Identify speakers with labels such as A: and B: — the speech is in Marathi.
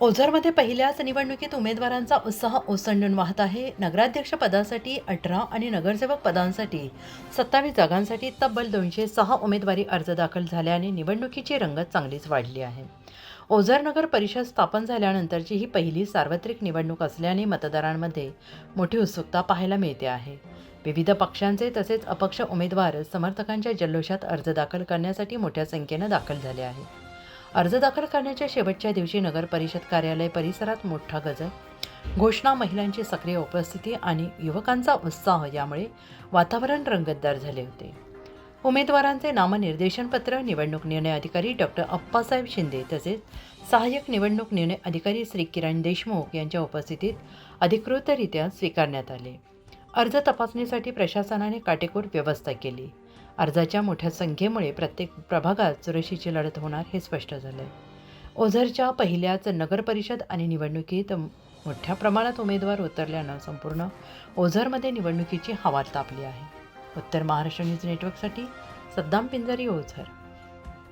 A: ओझरमध्ये पहिल्याच निवडणुकीत उमेदवारांचा उत्साह ओसंडून वाहत आहे. नगराध्यक्ष पदासाठी अठरा आणि नगरसेवक पदांसाठी सत्तावीस जागांसाठी तब्बल दोनशे सहा उमेदवारी अर्ज दाखल झाल्याने निवडणुकीची रंगत चांगलीच वाढली आहे. ओझर नगर परिषद स्थापन झाल्यानंतरची ही पहिली सार्वत्रिक निवडणूक असल्याने मतदारांमध्ये मोठी उत्सुकता पाहायला मिळते आहे. विविध पक्षांचे तसेच अपक्ष उमेदवार समर्थकांच्या जल्लोषात अर्ज दाखल करण्यासाठी मोठ्या संख्येनं दाखल झाले आहेत अर्ज दाखल करण्याच्या शेवटच्या दिवशी नगर परिषद कार्यालय परिसरात मोठा गजर घोषणा महिलांची सक्रिय उपस्थिती आणि युवकांचा उत्साह यामुळे वातावरण रंगतदार झाले होते. उमेदवारांचे नामनिर्देशनपत्र निवडणूक निर्णय अधिकारी डॉक्टर अप्पासाहेब शिंदे तसेच सहाय्यक निवडणूक निर्णय अधिकारी श्री किरण देशमुख यांच्या उपस्थितीत अधिकृतरित्या स्वीकारण्यात आले. अर्ज तपासणीसाठी प्रशासनाने काटेकोर व्यवस्था केली. अर्जाच्या मोठ्या संख्येमुळे प्रत्येक प्रभागात चुरशीची लढत होणार हे स्पष्ट झालं आहे ओझरच्या पहिल्याच नगरपरिषद आणि निवडणुकीत मोठ्या प्रमाणात उमेदवार उतरल्यानं संपूर्ण ओझरमध्ये निवडणुकीची हवा तापली आहे. उत्तर महाराष्ट्र न्यूज नेटवर्कसाठी सद्दाम पिंजारी ओझर.